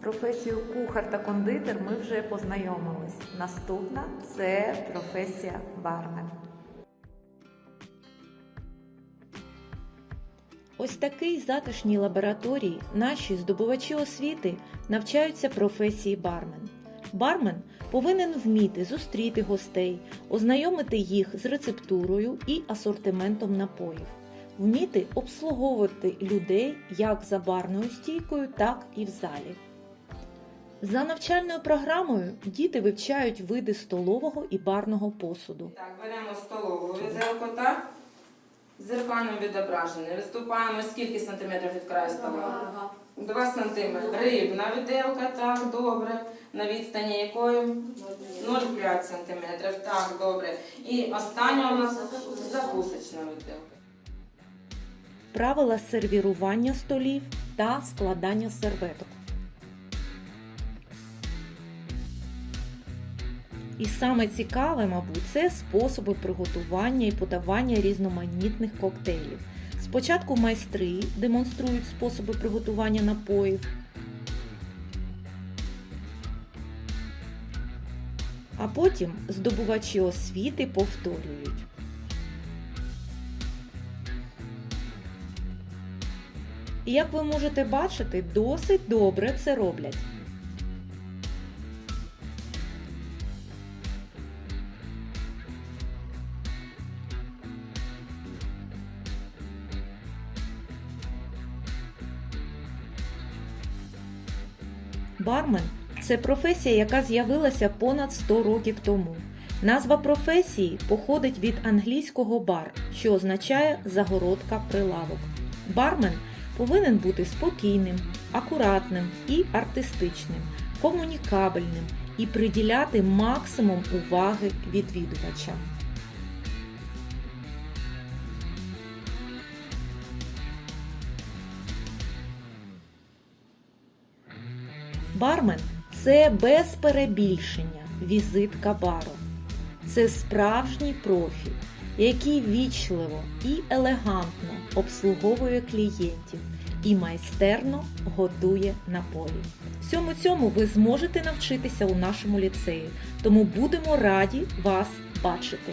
професію кухар та кондитер ми вже познайомились. Наступна це професія бармен. Ось такій затишній лабораторії наші здобувачі освіти навчаються професії бармен. Бармен повинен вміти зустріти гостей, ознайомити їх з рецептурою і асортиментом напоїв, вміти обслуговувати людей як за барною стійкою, так і в залі. За навчальною програмою діти вивчають види столового і барного посуду. Так, беремо столову віделку, так? Зеркально відображене. Виступаємо скільки сантиметрів від краю стола? Два сантиметри. Рибна віделка, так, добре. На відстані якої? 0,5 сантиметрів, так, добре. І остання у нас закусочна віделка. правила сервірування столів та складання серветок. І саме цікаве, мабуть, це способи приготування і подавання різноманітних коктейлів. Спочатку майстри демонструють способи приготування напоїв, а потім здобувачі освіти повторюють. І як ви можете бачити, досить добре це роблять. Бармен це професія, яка з'явилася понад 100 років тому. Назва професії походить від англійського бар, що означає загородка прилавок. Бармен повинен бути спокійним, акуратним і артистичним, комунікабельним і приділяти максимум уваги відвідувачам. Бармен це без перебільшення візитка бару. Це справжній профі, який вічливо і елегантно обслуговує клієнтів і майстерно готує напої. Всьому цьому ви зможете навчитися у нашому ліцеї, тому будемо раді вас бачити.